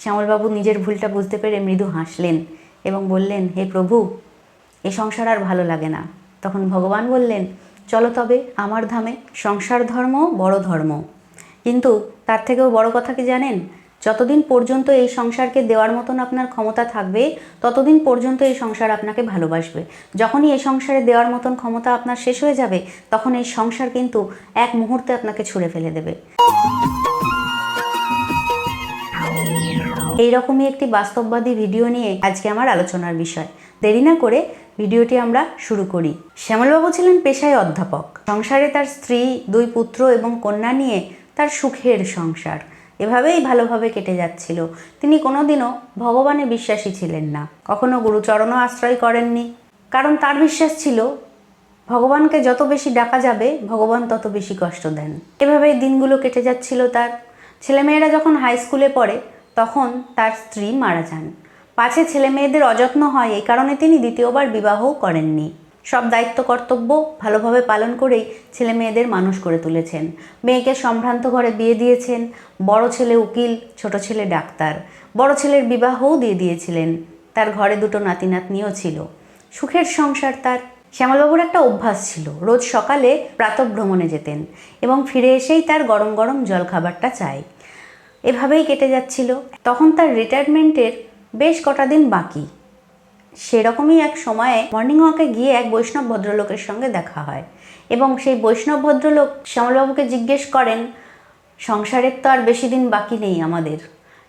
শ্যামলবাবু নিজের ভুলটা বুঝতে পেরে মৃদু হাসলেন এবং বললেন, হে প্রভু, এ সংসার আর ভালো লাগে না। তখন ভগবান বললেন, চলো তবে আমার ধামে সংসার ধর্ম, বড় ধর্ম। কিন্তু তার থেকেও বড় কথা কি জানেন? যতদিন পর্যন্ত এই সংসারকে দেওয়ার মতন আপনার ক্ষমতা থাকবে, ততদিন পর্যন্ত এই সংসার আপনাকে ভালোবাসবে। যখনই এই সংসারে দেওয়ার মতন ক্ষমতা আপনার শেষ হয়ে যাবে, তখন এই সংসার কিন্তু এক মুহূর্তে আপনাকে ছুঁড়ে ফেলে দেবে। এইরকমই একটি বাস্তববাদী ভিডিও নিয়ে আজকে আমার আলোচনার বিষয়। দেরি না করে ভিডিওটি আমরা শুরু করি। শ্যামলবাবু ছিলেন পেশায় অধ্যাপক। সংসারে তার স্ত্রী, দুই পুত্র এবং কন্যা নিয়ে তার সুখের সংসার। এভাবেই ভালোভাবে কেটে যাচ্ছিল। তিনি কোনোদিনও ভগবানে বিশ্বাসী ছিলেন না। কখনো গুরুচরণও আশ্রয় করেননি। কারণ তার বিশ্বাস ছিল, ভগবানকে যত বেশি ডাকা যাবে, ভগবান তত বেশি কষ্ট দেন। এভাবেই দিনগুলো কেটে যাচ্ছিল তার। ছেলেমেয়েরা যখন হাই স্কুলে পড়ে তখন তার স্ত্রী মারা যান। পাছে ছেলে মেয়েদের অযত্ন হয় এই কারণে তিনি দ্বিতীয়বার বিবাহও করেননি। সব দায়িত্ব কর্তব্য ভালোভাবে পালন করেই ছেলে মেয়েদের মানুষ করে তুলেছেন। মেয়েকে সম্ভ্রান্ত ঘরে বিয়ে দিয়েছেন। বড় ছেলে উকিল, ছোট ছেলে ডাক্তার। বড় ছেলের বিবাহও দিয়ে দিয়েছিলেন। তার ঘরে দুটো নাতি নাতনিও ছিল। সুখের সংসার তার। শ্যামলবাবুর একটা অভ্যাস ছিল, রোজ সকালে প্রাতভ্রমণে যেতেন এবং ফিরে এসেই তার গরম গরম জলখাবারটা চাই এভাবেই কেটে যাচ্ছিল। তখন তার রিটায়ারমেন্টের বেশ কটা দিন বাকি। সেরকমই এক সময়ে মর্নিং ওয়াকে গিয়ে এক বৈষ্ণব ভদ্রলোকের সঙ্গে দেখা হয় এবং সেই বৈষ্ণব ভদ্রলোক শ্যামলবাবুকে জিজ্ঞেস করেন, সংসারের তো আর বেশি দিন বাকি নেই আমাদের।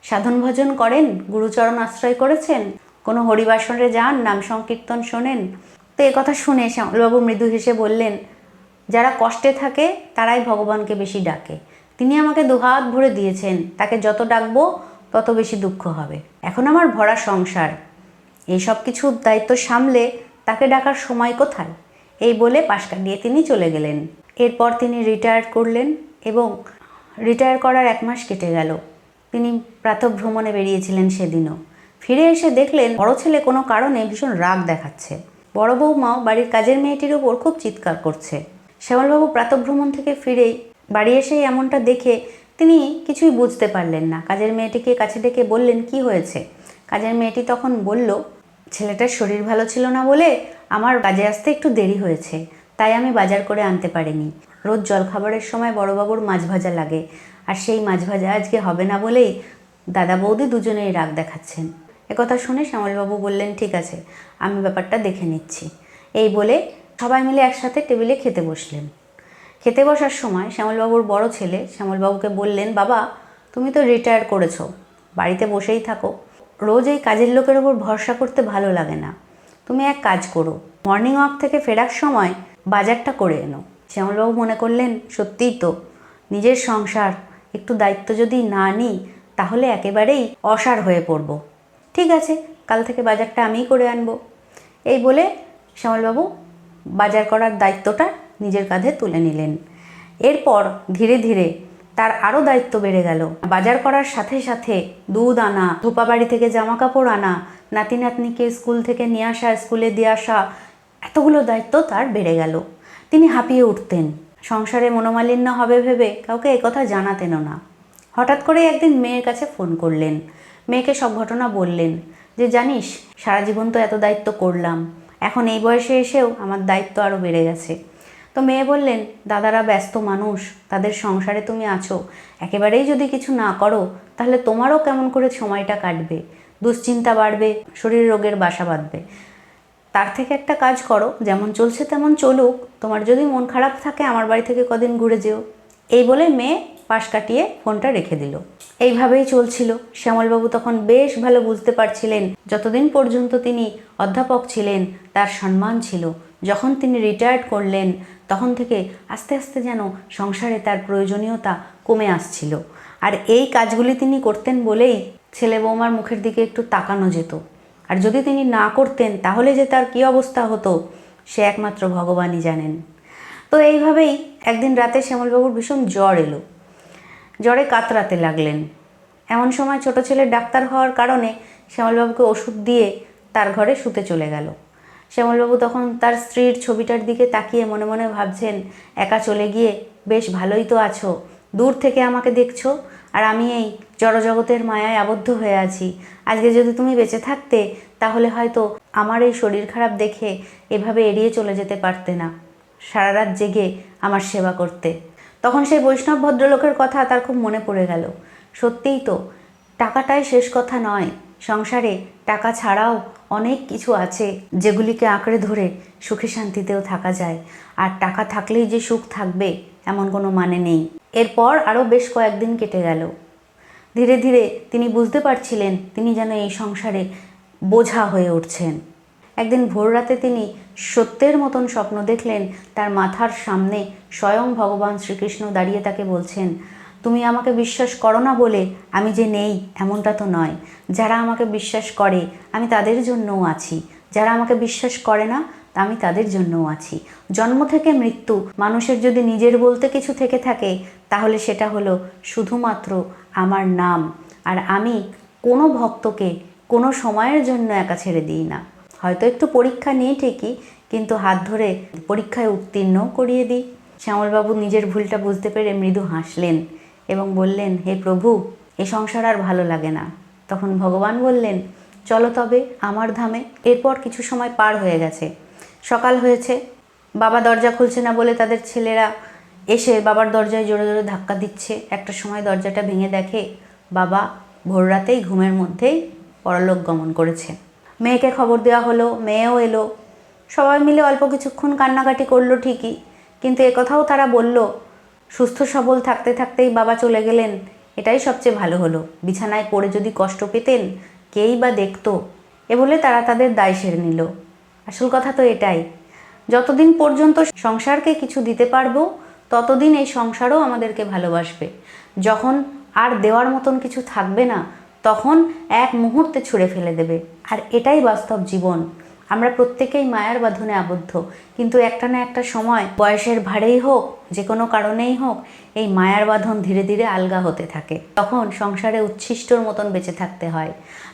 সাধন ভজন করেন? গুরুচরণ আশ্রয় করেছেন? কোনো হরিবাসনে যান? নাম সংকীর্তন শোনেন? তো এ কথা শুনে শ্যামলবাবু মৃদু হেসে বললেন, যারা কষ্টে থাকে, তারাই ভগবানকে বেশি ডাকে। তিনি আমাকে দুহাত ভরে দিয়েছেন, তাকে যত ডাকবো তত বেশি দুঃখ হবে। এখন আমার ভরা সংসার। এই সব কিছু দায়িত্ব সামলে তাকে ডাকার সময় কোথায়? এই বলে পাশ কাটিয়ে তিনি চলে গেলেন। এরপর তিনি রিটায়ার করলেন এবং রিটায়ার করার এক মাস কেটে গেল। তিনি প্রাতভ্রমণে বেরিয়েছিলেন সেদিনও। ফিরে এসে দেখলেন বড় ছেলে কোনো কারণে ভীষণ রাগ দেখাচ্ছে। বড় বৌমাও বাড়ির কাজের মেয়েটির ওপর খুব চিৎকার করছে। শ্যামলবাবু প্রাতভ্রমণ থেকে ফিরেই বাড়ি এসেই এমনটা দেখে তিনি কিছুই বুঝতে পারলেন না। কাজের মেয়েটিকে কাছে ডেকে বললেন, কি হয়েছে? কাজের মেয়েটি তখন বলল, ছেলেটার শরীর ভালো ছিল না বলে আমার কাজে আসতে একটু দেরি হয়েছে, তাই আমি বাজার করে আনতে পারিনি। রোজ জলখাবারের সময় বড়বাবুর মাছ ভাজা লাগে, আর সেই মাছ ভাজা আজকে হবে না বলেই দাদা বৌদি দুজনেই রাগ দেখাচ্ছেন। একথা শুনে শ্যামলবাবু বললেন, ঠিক আছে, আমি ব্যাপারটা দেখে নিচ্ছি। এই বলে সবাই মিলে একসাথে টেবিলে খেতে বসলেন। খেতে বসার সময় শ্যামলবাবুর বড় ছেলে শ্যামলবাবুকে বললেন, বাবা, তুমি তো রিটায়ার করেছ, বাড়িতে বসেই থাকো। রোজ এই কাজের লোকের ওপর ভরসা করতে ভালো লাগে না। তুমি এক কাজ করো মর্নিং ওয়াক থেকে ফেরার সময় বাজারটা করে এনো। শ্যামলবাবু মনে করলেন, সত্যিই তো, নিজের সংসার, একটু দায়িত্ব যদি না নিই, তাহলে একেবারেই অসার হয়ে পড়ব। ঠিক আছে, কাল থেকে বাজারটা আমিই করে আনব। এই বলে শ্যামলবাবু বাজার করার দায়িত্বটা নিজের কাঁধে তুলে নিলেন। এরপর ধীরে ধীরে তার আরও দায়িত্ব বেড়ে গেল। বাজার করার সাথে সাথে দুধ আনা ধোপা বাড়ি থেকে জামা কাপড় আনা নাতি নাতনিকে স্কুল থেকে নিয়ে আসা, স্কুলে দিয়ে আসা, এতগুলো দায়িত্ব তার বেড়ে গেল। তিনি হাঁপিয়ে উঠতেন। সংসারে মনোমালিন্য হবে ভেবে কাউকে একথা জানাতেনও না। হঠাৎ করে একদিন মেয়ের কাছে ফোন করলেন। মেয়েকে সব ঘটনা বললেন যে, জানিস, সারা জীবন তো এত দায়িত্ব করলাম। এখন এই বয়সে এসেও আমার দায়িত্ব আরও বেড়ে গেছে। তো মেয়ে বললেন, দাদারা ব্যস্ত মানুষ, তাদের সংসারে তুমি আছো। একেবারেই যদি কিছু না করো, তাহলে তোমারও কেমন করে সময়টা কাটবে? দুশ্চিন্তা বাড়বে, শরীর রোগের বাসা বাঁধবে। তার থেকে একটা কাজ করো, যেমন চলছে তেমন চলুক। তোমার যদি মন খারাপ থাকে, আমার বাড়ি থেকে কদিন ঘুরে যেও। এই বলে মেয়ে পাশ কাটিয়ে ফোনটা রেখে দিল। এইভাবেই চলছিল। শ্যামলবাবু তখন বেশ ভালো বুঝতে পারছিলেন। যতদিন পর্যন্ত তিনি অধ্যাপক ছিলেন, তার সম্মান ছিল। যখন তিনি রিটায়ার্ড করলেন, তখন থেকে আস্তে আস্তে যেন সংসারে তার প্রয়োজনীয়তা কমে আসছিল। আর এই কাজগুলি তিনি করতেন বলেই ছেলে বৌমার মুখের দিকে একটু তাকানো যেত। আর যদি তিনি না করতেন, তাহলে যে তার কী অবস্থা হতো, সে একমাত্র ভগবানই জানেন। তো এইভাবেই একদিন রাতে শ্যামলবাবুর ভীষণ জ্বর এলো। জ্বরে কাতরাতে লাগলেন। এমন সময় ছোট ছেলের ডাক্তার হওয়ার কারণে শ্যামলবাবুকে ওষুধ দিয়ে তার ঘরে শুতে চলে গেল। শ্যামলবাবু তখন তার স্ত্রীর ছবিটার দিকে তাকিয়ে মনে মনে ভাবছেন, একা চলে গিয়ে বেশ ভালোই তো আছো। দূর থেকে আমাকে দেখছ আর আমি এই জড়জগতের মায়ায় আবদ্ধ হয়ে আছি। আজকে যদি তুমি বেঁচে থাকতে, তাহলে হয়তো আমার এই শরীর খারাপ দেখে এভাবে এড়িয়ে চলে যেতে পারতে না। সারা রাত জেগে আমার সেবা করতে। তখন সেই বৈষ্ণব ভদ্রলোকের কথা তার খুব মনে পড়ে গেল। সত্যিই তো, টাকাটাই শেষ কথা নয়। সংসারে টাকা ছাড়াও অনেক কিছু আছে যেগুলিকে আঁকড়ে ধরে সুখে শান্তিতেও থাকা যায়। আর টাকা থাকলেই যে সুখ থাকবে, এমন কোনো মানে নেই। এরপর আরও বেশ কয়েকদিন কেটে গেল। ধীরে ধীরে তিনি বুঝতে পারছিলেন তিনি যেন এই সংসারে বোঝা হয়ে উঠছেন। একদিন ভোররাতে তিনি সত্যের মতন স্বপ্ন দেখলেন, তার মাথার সামনে স্বয়ং ভগবান শ্রীকৃষ্ণ দাঁড়িয়ে তাকে বলছেন তুমি আমাকে বিশ্বাস করো না বলে আমি যে নেই, এমনটা তো নয়। যারা আমাকে বিশ্বাস করে, আমি তাদের জন্যও আছি। যারা আমাকে বিশ্বাস করে না, আমি তাদের জন্যও আছি। জন্ম থেকে মৃত্যু, মানুষের যদি নিজের বলতে কিছু থেকে থাকে, তাহলে সেটা হলো শুধুমাত্র আমার নাম। আর আমি কোনো ভক্তকে কোনো সময়ের জন্য একা ছেড়ে দিই না। হয়তো একটু পরীক্ষা নিই ঠিকই, কিন্তু হাত ধরে পরীক্ষায় উত্তীর্ণও করিয়ে দিই। শ্যামলবাবু নিজের ভুলটা বুঝতে পেরে মৃদু হাসলেন। এবং বললেন, হে প্রভু, এ সংসার আর ভালো লাগে না। তখন ভগবান বললেন, চলো তবে আমার ধামে। এরপর কিছু সময় পার হয়ে গেছে। সকাল হয়েছে, বাবা দরজা খুলছে না বলে তাদের ছেলেরা এসে বাবার দরজায় জোরে জোরে ধাক্কা দিচ্ছে। একটা সময় দরজাটা ভেঙে দেখে বাবা ভোর রাতেই ঘুমের মধ্যেই পরলোক গমন করেছে। মেয়েকে খবর দেওয়া হলো, মেয়েও এলো। সবাই মিলে অল্প কিছুক্ষণ কান্নাকাটি করল ঠিকই, কিন্তু একথাও তারা বলল সুস্থ, সবল থাকতে থাকতেই বাবা চলে গেলেন। এটাই সবচেয়ে ভালো হলো। বিছানায় পড়ে যদি কষ্ট পেতেন, কেই বা দেখতো? এ বলে তারা তাদের দায় সেরে নিল। আসল কথা তো এটাই। যতদিন পর্যন্ত সংসারকে কিছু দিতে পারব, ততদিন এই সংসারও আমাদেরকে ভালোবাসবে। যখন আর দেওয়ার মতন কিছু থাকবে না, তখন এক মুহূর্তে ছুঁড়ে ফেলে দেবে। আর এটাই বাস্তব জীবন। আমরা প্রত্যেকেই মায়ার বাঁধনে আবদ্ধ। কিন্তু একটা না একটা সময় বয়সের ভারেই হোক যে কোনো কারণেই হোক, এই মায়ার বাঁধন ধীরে ধীরে আলগা হতে থাকে। তখন সংসারে উচ্ছিষ্টর মতন বেঁচে থাকতে হয়।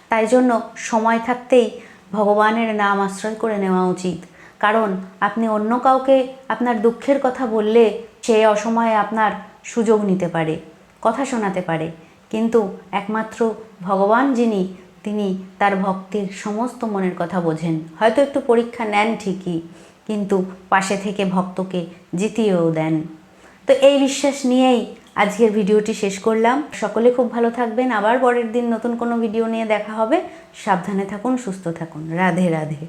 তাই জন্য সময় থাকতেই ভগবানের নাম আশ্রয় করে নেওয়া উচিত। কারণ আপনি অন্য কাউকে আপনার দুঃখের কথা বললে সে অসময়ে আপনার সুযোগ নিতে পারে, কথা শোনাতে পারে। কিন্তু একমাত্র ভগবান যিনি তিনি তার ভক্তির সমস্ত মনের কথা বোঝেন। হয়তো একটু পরীক্ষা নেন ঠিকই, কিন্তু পাশে থেকে ভক্তকে জিতিয়েও দেন। তো এই বিশ্বাস নিয়েই আজকের ভিডিওটি শেষ করলাম। সকলে খুব ভালো থাকবেন। আবার পরের দিন নতুন কোনো ভিডিও নিয়ে দেখা হবে। সাবধানে থাকুন, সুস্থ থাকুন। রাধে রাধে।